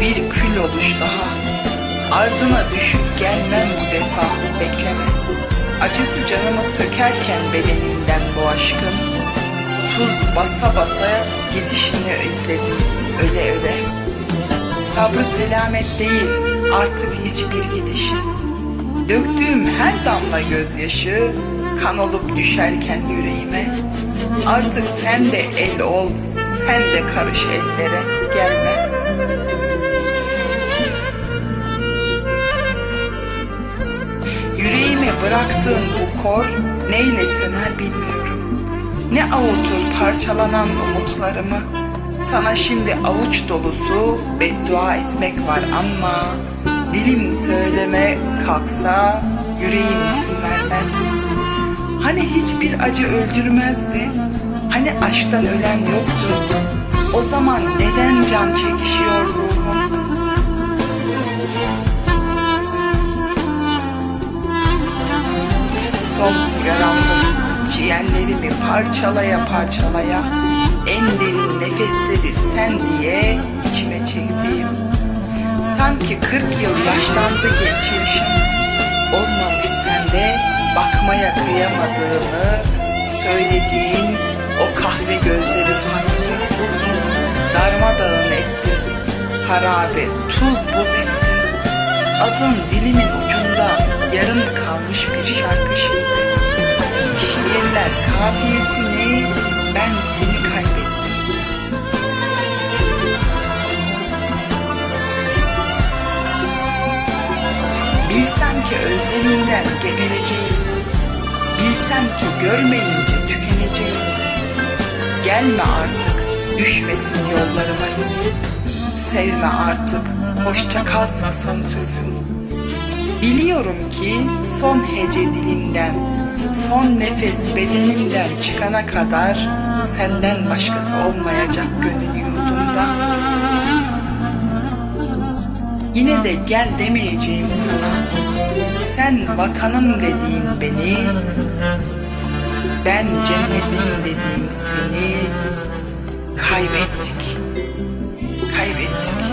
bir kül oluş daha. Ardına düşüp gelmem bu defa bekleme. Acısı canımı sökerken bedenimden bu aşkın. Tuz basa basa gidişini izledim öle öle. Sabrı selamet değil artık hiçbir gidişin. Döktüğüm her damla gözyaşı kan olup düşerken yüreğime. Artık sen de el ol, sen de karış ellere gelme. Bıraktığın bu kor neyle söner bilmiyorum. Ne avutur parçalanan umutlarımı. Sana şimdi avuç dolusu beddua etmek var ama dilim söyleme kalksa yüreğim izin vermez. Hani hiçbir acı öldürmezdi? Hani aşktan ölen yoktu? O zaman neden can çekişiyor ruhum? Parçalaya parçalaya en derin nefesleri sen diye içime çektiğim sanki 40 yıl yaşlandı genç yaşım olmamış sende bakmaya kıyamadığını söylediğin o kahve gözlerin hatırı. Darmadağın ettin harabe tuz buz ettin. Adın dilimin ucunda yarım kalmış bir şarkı şimdi şiirler kafiyesini ben seni kaybettim. Bilsem ki özleminden gebereceğim. Bilsem ki görmeyince tükeneceğim. Gelme artık düşmesin yollarıma izin. Sevme artık hoşça kalsa son sözüm. Biliyorum ki son hece dilimden Son nefes bedenimden çıkana kadar Senden başkası olmayacak gönül yurdumda Yine de gel demeyeceğim sana. Sen vatanım dediğin beni, ben cennetim dediğim seni kaybettik. Kaybettik.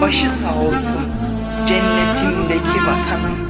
Başı sağ olsun cennetimdeki vatanın.